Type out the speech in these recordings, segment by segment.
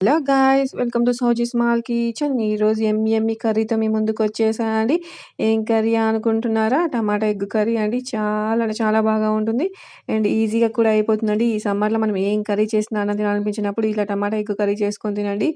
Hello guys welcome to Sowji small kitchen. ఈరోజు ఎమ్మి ఎమ్మి కర్రీతో మీ ముందుకు వచ్చేసానండి. ఏం కర్రీ అనుకుంటున్నారా? టమాటా ఎగ్ కర్రీ అండి. చాలా అంటే చాలా బాగా ఉంటుంది. అండ్ ఈజీగా కూడా అయిపోతుందండి. ఈ సమ్మర్లో మనం ఏం కర్రీ చేసినా అన్నం తినాలనిపించినప్పుడు ఇలా టమాటా ఎగ్ కర్రీ చేసుకొని తినండి.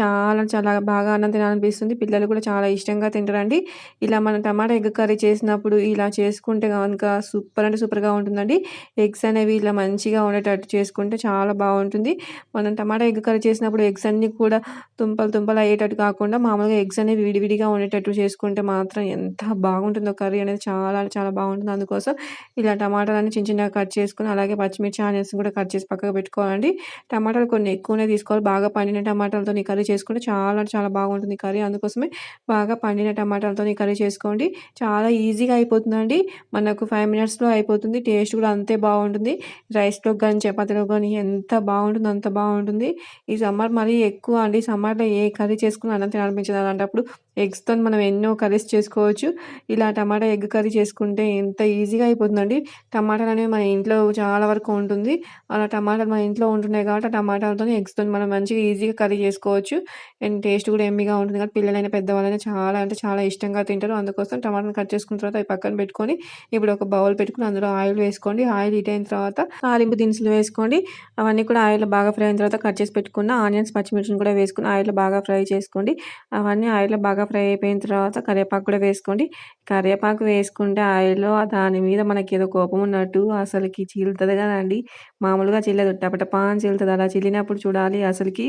చాలా చాలా బాగా అన్నం తినాలనిపిస్తుంది. పిల్లలు కూడా చాలా ఇష్టంగా తింటారండి. ఇలా మనం టమాటా ఎగ్ కర్రీ చేసినప్పుడు ఇలా చేసుకుంటే కనుక సూపర్ అంటే సూపర్గా ఉంటుందండి. ఎగ్స్ అనేవి ఇలా మంచిగా ఉండేటట్టు చేసుకుంటే చాలా బాగుంటుంది. మనం టమాటా ఎగ్ కర్రీ చేసినప్పుడు ఎగ్స్ అన్నీ కూడా తుంపలు తుంపలు అయ్యేటట్టు కాకుండా మామూలుగా ఎగ్స్ అనేవి విడివిడిగా ఉండేటట్టు చేసుకుంటే మాత్రం ఎంత బాగుంటుందో కర్రీ అనేది చాలా చాలా బాగుంటుంది. అందుకోసం ఇలా టమాటాలన్నీ చిన్న చిన్నగా కట్ చేసుకుని అలాగే పచ్చిమిర్చి ఆనియన్స్ కూడా కట్ చేసి పక్కకు పెట్టుకోవాలండి. టమాటాలు కొన్ని ఎక్కువనే తీసుకోవాలి. బాగా పండిన టమాటాలతో కర్రీ చేసుకుంటే చాలా చాలా బాగుంటుంది కర్రీ. అందుకోసమే బాగా పండిన టమాటాలతో కర్రీ చేసుకోండి. చాలా ఈజీగా అయిపోతుందండి. మనకు ఫైవ్ మినిట్స్లో అయిపోతుంది. టేస్ట్ కూడా అంతే బాగుంటుంది. రైస్లో కానీ చపాతీలో కానీ ఎంత బాగుంటుందో అంత బాగుంటుంది. ఈ సమ్మర్ మరీ ఎక్కువ అండి. సమ్మర్లో ఏ కర్రీ చేసుకుని అన్నం తినాలనిపించదు. అలాంటప్పుడు ఎగ్స్తో మనం ఎన్నో కర్రీస్ చేసుకోవచ్చు. ఇలా టమాటా ఎగ్ కర్రీ చేసుకుంటే ఎంత ఈజీగా అయిపోతుందండి. టమాటాలు అనేవి మన ఇంట్లో చాలా వరకు ఉంటుంది. అలా టమాటాలు మన ఇంట్లో ఉంటున్నాయి కాబట్టి ఆ టమాటాలతో ఎగ్స్తో మనం మంచిగా ఈజీగా కర్రీ చేసుకోవచ్చు. అండ్ టేస్ట్ కూడా ఎమ్మిగా ఉంటుంది కాబట్టి పిల్లలైన పెద్దవాళ్ళైనా చాలా అంటే చాలా ఇష్టంగా తింటారు. అందుకోసం టమాటాలు కట్ చేసుకున్న తర్వాత అవి పక్కన పెట్టుకొని ఇప్పుడు ఒక బౌల్ పెట్టుకుని అందులో ఆయిల్ వేసుకోండి. ఆయిల్ హీట్ అయిన తర్వాత తాలింపు దినుసులు వేసుకోండి. అవన్నీ కూడా ఆయిల్ బాగా ఫ్రై అయిన తర్వాత కట్ చేసి పెట్టుకున్న ఆనియన్స్ పచ్చిమిర్చిని కూడా వేసుకుని ఆయిల్లో బాగా ఫ్రై చేసుకోండి. అవన్నీ ఆయిల్లో బాగా ఫ్రై అయిపోయిన తర్వాత కరివేపాకు కూడా వేసుకోండి. కరివేపాకు వేసుకుంటే ఆయిల్లో దాని మీద మనకి ఏదో కోపం ఉన్నట్టు అసలుకి చీలుతుంది కదండి. మామూలుగా చిల్లదు. టపటపా అని చీలుతుంది అలా చిల్లినప్పుడు చూడాలి అసలుకి.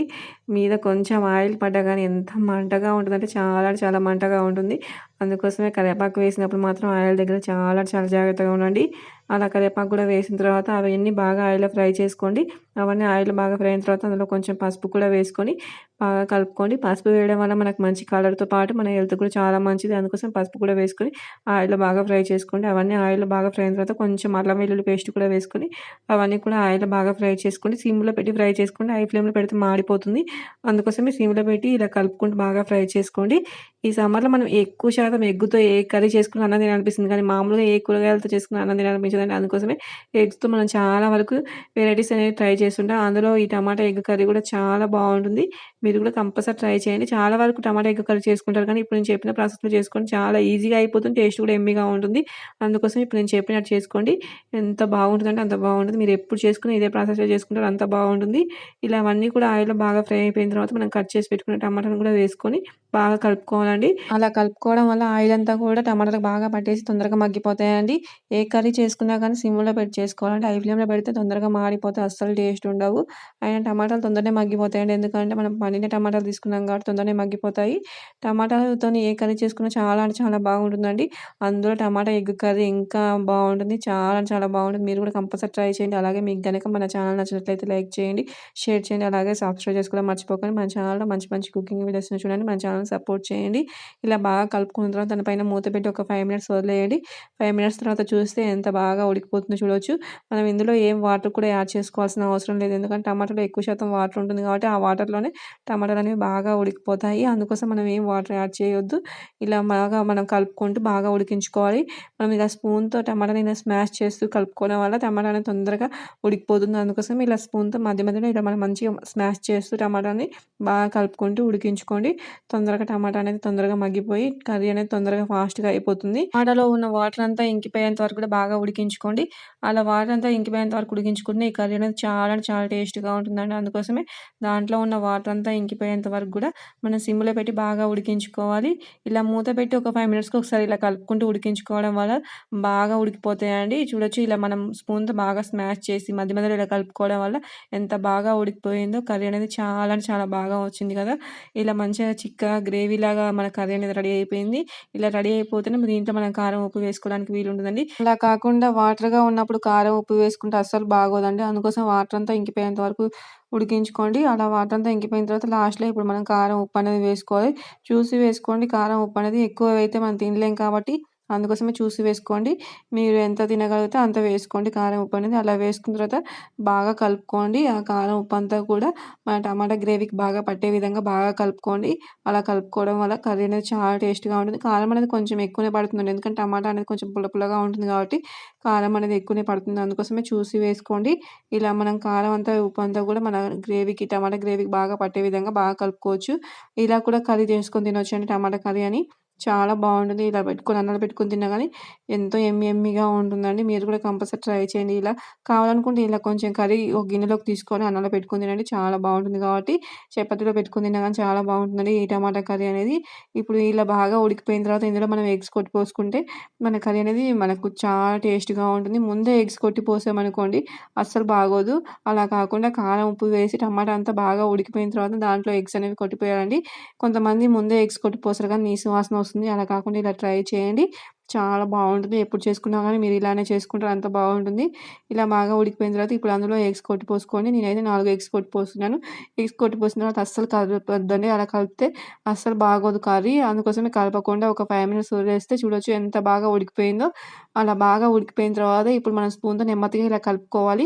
మీద కొంచెం ఆయిల్ పడ్డా కానీ ఎంత మంటగా ఉంటుందంటే చాలా చాలా మంటగా ఉంటుంది. అందుకోసమే కరివేపాకు వేసినప్పుడు మాత్రం ఆయిల్ దగ్గర చాలా చాలా జాగ్రత్తగా ఉండండి. అలా కరివేపాకు కూడా వేసిన తర్వాత అవన్నీ బాగా ఆయిల్లో ఫ్రై చేసుకోండి. అవన్నీ ఆయిల్ బాగా ఫ్రై అయిన తర్వాత అందులో కొంచెం పసుపు కూడా వేసుకొని బాగా కలుపుకోండి. పసుపు వేయడం వల్ల మనకు మంచి కలర్తో పాటు మన హెల్త్ కూడా చాలా మంచిది. అందుకోసం పసుపు కూడా వేసుకొని ఆయిల్లో బాగా ఫ్రై చేసుకోండి. అవన్నీ ఆయిల్లో బాగా ఫ్రై అయిన తర్వాత కొంచెం అల్లం వెల్లుల్లి పేస్ట్ కూడా వేసుకొని అవన్నీ కూడా ఆయిల్లో బాగా ఫ్రై చేసుకోండి. సిమ్లో పెట్టి ఫ్రై చేసుకోండి. హై ఫ్లేమ్లో పెడితే మాడిపోతుంది. అందుకోసమే సిమ్లో పెట్టి ఇలా కలుపుకుంటూ బాగా ఫ్రై చేసుకోండి. ఈ సమ్మర్లో మనం ఎక్కువ శాతం ఎగ్గుతో ఏ కర్రీ చేసుకుని అన్నం తినాలనిపిస్తుంది. కానీ మామూలుగా ఏ కూరగాయలతో చేసుకుని అన్నం తినాలనిపించదండి అందుకోసమే ఎగ్స్తో మనం చాలా వరకు వెరైటీస్ అనేవి ట్రై చేస్తుంటాం. అందులో ఈ టమాటా ఎగ్ కర్రీ కూడా చాలా బాగుంటుంది. మీరు కూడా కంపల్సరీ ట్రై చేయండి. చాలా వరకు టమాటా ఎగ్ కర్రీ చేసుకుంటారు కానీ ఇప్పుడు నేను చెప్పిన ప్రాసెస్లో చేసుకొని చాలా ఈజీగా అయిపోతుంది టేస్ట్ కూడా ఎమ్మిగా ఉంటుంది. అందుకోసం ఇప్పుడు నేను చెప్పినట్టు చేసుకోండి. ఎంత బాగుంటుందంటే అంత బాగుంటుంది. మీరు ఎప్పుడు చేసుకుని ఇదే ప్రాసెస్లో చేసుకుంటారు అంత బాగుంటుంది. ఇలా అవన్నీ కూడా ఆయిల్లో బాగా ఫ్రై అయిపోయిన తర్వాత మనం కట్ చేసి పెట్టుకున్న టమాటాను కూడా వేసుకొని బాగా కలుపుకోవాలండి. అలా కలుపుకోవడం వల్ల ఆయిల్ అంతా కూడా టమాటాలకు బాగా పట్టేసి తొందరగా మగ్గిపోతాయండి. ఏ కర్రీ చేసుకున్నా కానీ సిమ్లో పెట్టి చేసుకోవాలంటే హై ఫ్లేమ్లో పెడితే తొందరగా మాడిపోతే అస్సలు టేస్ట్ ఉండవు. అయినా టమాటాలు తొందరనే మగ్గిపోతాయండి. ఎందుకంటే మనం పండిన టమాటాలు తీసుకున్నాం కాబట్టి తొందరనే మగ్గిపోతాయి. టమాటాలతో ఏ కర్రీ చేసుకున్నా చాలా అంటే చాలా బాగుంటుందండి. అందులో టమాటా ఎగ్ కర్రీ ఇంకా బాగుంటుంది. చాలా చాలా బాగుంటుంది. మీరు కూడా కంపల్సరీ ట్రై చేయండి. అలాగే మీకు కనుక మన ఛానల్ నచ్చినట్లయితే లైక్ చేయండి షేర్ చేయండి. అలాగే సబ్స్క్రైబ్ చేసుకోవడం మర్చిపోకండి. మన ఛానల్లో మంచి మంచి కుకింగ్ వీడియోస్ చూడండి. మన ఛానల్ సపోర్ట్ చేయండి. ఇలా బాగా కలుపుకున్న తర్వాత దానిపైన మూత పెట్టి ఒక ఫైవ్ మినిట్స్ వదిలేయండి. ఫైవ్ మినిట్స్ తర్వాత చూస్తే ఎంత బాగా ఉడికిపోతుందో చూడవచ్చు మనం ఇందులో ఏం వాటర్ కూడా యాడ్ చేసుకోవాల్సిన అవసరం లేదు. ఎందుకంటే టమాటాలో ఎక్కువ శాతం వాటర్ ఉంటుంది కాబట్టి ఆ వాటర్లోనే టమాటాలు అనేవి బాగా ఉడికిపోతాయి. అందుకోసం మనం ఏం వాటర్ యాడ్ చేయొద్దు. ఇలా బాగా మనం కలుపుకుంటూ బాగా ఉడికించుకోవాలి. మనం ఇలా స్పూన్తో టమాటాని ఇలా స్మాష్ చేస్తూ కలుపుకోవడం వల్ల టమాటా అనేది తొందరగా ఉడికిపోతుంది. అందుకోసం ఇలా స్పూన్తో మధ్య మధ్యలో ఇలా మనం మంచిగా స్మాష్ చేస్తూ టమాటాని బాగా కలుపుకుంటూ ఉడికించుకోండి. తొందరగా టమాటా అనేది తొందరగా మగ్గిపోయి కర్రీ అనేది తొందరగా ఫాస్ట్గా అయిపోతుంది. టమాటాలో ఉన్న వాటర్ అంతా ఇంకిపోయేంత వరకు కూడా బాగా ఉడికించుకోండి. అలా వాటర్ అంతా ఇంకిపోయేంత వరకు ఉడికించుకుంటే ఈ కర్రీ అనేది చాలా చాలా టేస్ట్గా ఉంటుందండి. అందుకోసమే దాంట్లో ఉన్న వాటర్ అంతా ఇంకిపోయేంత వరకు కూడా మనం సిమ్లో పెట్టి బాగా ఉడికించుకోవాలి. ఇలా మూత పెట్టి ఒక ఫైవ్ మినిట్స్కి ఒకసారి ఇలా కలుపుకుంటూ ఉడికించుకోవడం వల్ల బాగా ఉడికిపోతాయండి. చూడొచ్చు ఇలా మనం స్పూన్తో బాగా స్మాష్ చేసి మధ్య మధ్యలో ఇలా కలుపుకోవడం వల్ల ఎంత బాగా ఉడికిపోయిందో. కర్రీ అనేది చాలా చాలా బాగా వచ్చింది కదా. ఇలా మంచిగా చిక్కగా గ్రేవీ లాగా మన కర్రీ అనేది రెడీ అయిపోయింది. ఇలా రెడీ అయిపోతేనే దీంట్లో మనం కారం ఉప్పు వేసుకోవడానికి వీలు ఉంటుందండి అలా కాకుండా వాటర్గా ఉన్నప్పుడు కారం ఉప్పు వేసుకుంటే అస్సలు బాగోదండి. అందుకోసం వాటర్ అంతా ఇంకిపోయేంత వరకు ఉడికించుకోండి. అలా వాటర్ అంతా ఇంకిపోయిన తర్వాత లాస్ట్లో ఇప్పుడు మనం కారం ఉప్పు అనేది వేసుకోవాలి. చూసి వేసుకోండి. కారం ఉప్పు అనేది ఎక్కువ అయితే మనం తినలేం కాబట్టి అందుకోసమే చూసి వేసుకోండి. మీరు ఎంత తినగలిగితే అంత వేసుకోండి. కారం ఉప్పు అనేది అలా వేసుకున్న తర్వాత బాగా కలుపుకోండి. ఆ కారం ఉప్పు అంతా కూడా మన టమాటా గ్రేవీకి బాగా పట్టే విధంగా బాగా కలుపుకోండి. అలా కలుపుకోవడం వల్ల కర్రీ అనేది చాలా టేస్ట్గా ఉంటుంది. కారం అనేది కొంచెం ఎక్కువనే పడుతుంది ఎందుకంటే టమాటా అనేది కొంచెం పుల్ల ఉంటుంది కాబట్టి కారం అనేది ఎక్కువనే పడుతుంది. అందుకోసమే చూసి వేసుకోండి. ఇలా మనం కారం అంతా ఉప్పు అంతా కూడా మన గ్రేవీకి టమాటా గ్రేవీకి బాగా పట్టే విధంగా బాగా కలుపుకోవచ్చు. ఇలా కూడా కర్రీ చేసుకొని తినొచ్చండి టమాటా కర్రీ అని. చాలా బాగుంటుంది. ఇలా పెట్టుకొని అన్నం పెట్టుకొని తిన్నా కానీ ఎంతో ఎమ్మి ఎమ్మిగా ఉంటుందండి. మీరు కూడా కంపల్సరీ ట్రై చేయండి. ఇలా కావాలనుకుంటే ఇలా కొంచెం కర్రీ ఒక గిన్నెలోకి తీసుకొని అన్నంలో పెట్టుకొని తినండి. చాలా బాగుంటుంది కాబట్టి చపాతీలో పెట్టుకొని తిన్నా కానీ చాలా బాగుంటుందండి. ఈ టమాటా కర్రీ అనేది ఇప్పుడు ఇలా బాగా ఉడికిపోయిన తర్వాత ఇందులో మనం ఎగ్స్ కొట్టి పోసుకుంటే మన కర్రీ అనేది మనకు చాలా టేస్ట్గా ఉంటుంది. ముందే ఎగ్స్ కొట్టి పోసామనుకోండి అస్సలు బాగోదు. అలా కాకుండా కారం ఉప్పు వేసి టమాటా అంతా బాగా ఉడికిపోయిన తర్వాత దాంట్లో ఎగ్స్ అనేవి కొట్టిపోయాలండి. కొంతమంది ముందే ఎగ్స్ కొట్టిపోసారు కానీ నీసు వాసన వస్తుంది. అలా కాకుండా ఇలా ట్రై చేయండి. చాలా బాగుంటుంది. ఎప్పుడు చేసుకున్నా కానీ మీరు ఇలానే చేసుకుంటారు అంత బాగుంటుంది. ఇలా బాగా ఉడికిపోయిన తర్వాత ఇప్పుడు అందులో ఎగ్స్ కొట్టి పోసుకొని నేనైతే నాలుగు ఎగ్స్ కొట్టి పోస్తున్నాను. ఎగ్స్ కొట్టి పోసిన తర్వాత అస్సలు కలపొద్దండి. అలా కలిపితే అస్సలు బాగోదు కర్రీ. అందుకోసమే కలపకుండా ఒక ఫైవ్ మినిట్స్ వదిలేస్తే చూడొచ్చు ఎంత బాగా ఉడికిపోయిందో. అలా బాగా ఉడికిపోయిన తర్వాత ఇప్పుడు మనం స్పూన్తో నెమ్మదిగా ఇలా కలుపుకోవాలి.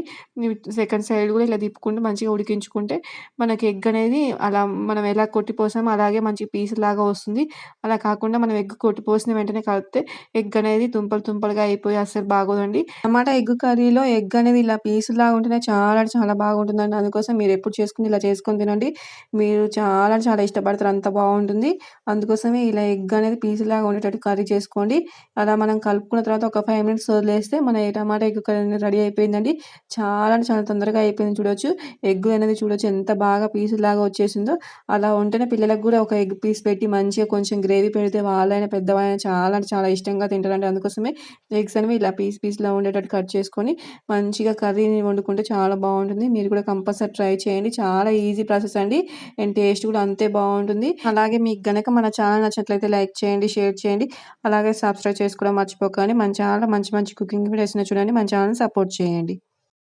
సెకండ్ సైడ్ కూడా ఇలా తిప్పుకుంటూ మంచిగా ఉడికించుకుంటే మనకి ఎగ్ అనేది అలా మనం ఎలా కొట్టిపోసామో అలాగే మంచి పీస్ లాగా వస్తుంది. అలా కాకుండా మనం ఎగ్ కొట్టిపోసిన వెంటనే కలిపితే ఎగ్ అనేది తుంపలు తుంపలుగా అయిపోయి అసలు బాగోదండి. టమాటా ఎగ్ కర్రీలో ఎగ్ అనేది ఇలా పీసులాగా ఉంటేనే చాలా చాలా బాగుంటుందండి. అందుకోసం మీరు ఎప్పుడు చేసుకుని ఇలా చేసుకొని తినండి. మీరు చాలా చాలా ఇష్టపడతారు. అంత బాగుంటుంది. అందుకోసమే ఇలా ఎగ్ అనేది పీసులాగా ఉండేటట్టు కర్రీ చేసుకోండి. అలా మనం కలుపుకున్న తర్వాత ఒక ఫైవ్ మినిట్స్ వదిలేస్తే మన టమాటా ఎగ్ కర్రీ రెడీ అయిపోయిందండి. చాలా చాలా తొందరగా అయిపోయింది చూడొచ్చు. ఎగ్ అనేది చూడొచ్చు ఎంత బాగా పీసులాగా వచ్చేసిందో. అలా ఉంటేనే పిల్లలకు కూడా ఒక ఎగ్ పీస్ పెట్టి మంచిగా కొంచెం గ్రేవీ పెడితే వాళ్ళైనా పెద్దవాళ్ళైనా చాలా చాలా ఇష్టంగా తింటారండి. అందుకోసమే ఎగ్స్ అనేవి ఇలా పీస్ పీస్లో ఉండేటట్టు కట్ చేసుకొని మంచిగా కర్రీని వండుకుంటే చాలా బాగుంటుంది. మీరు కూడా కంపల్సరీ ట్రై చేయండి. చాలా ఈజీ ప్రాసెస్ అండి. అండ్ టేస్ట్ కూడా అంతే బాగుంటుంది. అలాగే మీకు గనక మన ఛానల్ నచ్చినట్లయితే లైక్ చేయండి షేర్ చేయండి. అలాగే సబ్స్క్రైబ్ చేసుకోవడం మర్చిపోకండి. మన చాలా మంచి మంచి కుకింగ్ వీడియోస్ చూడండి. మన ఛానల్ సపోర్ట్ చేయండి.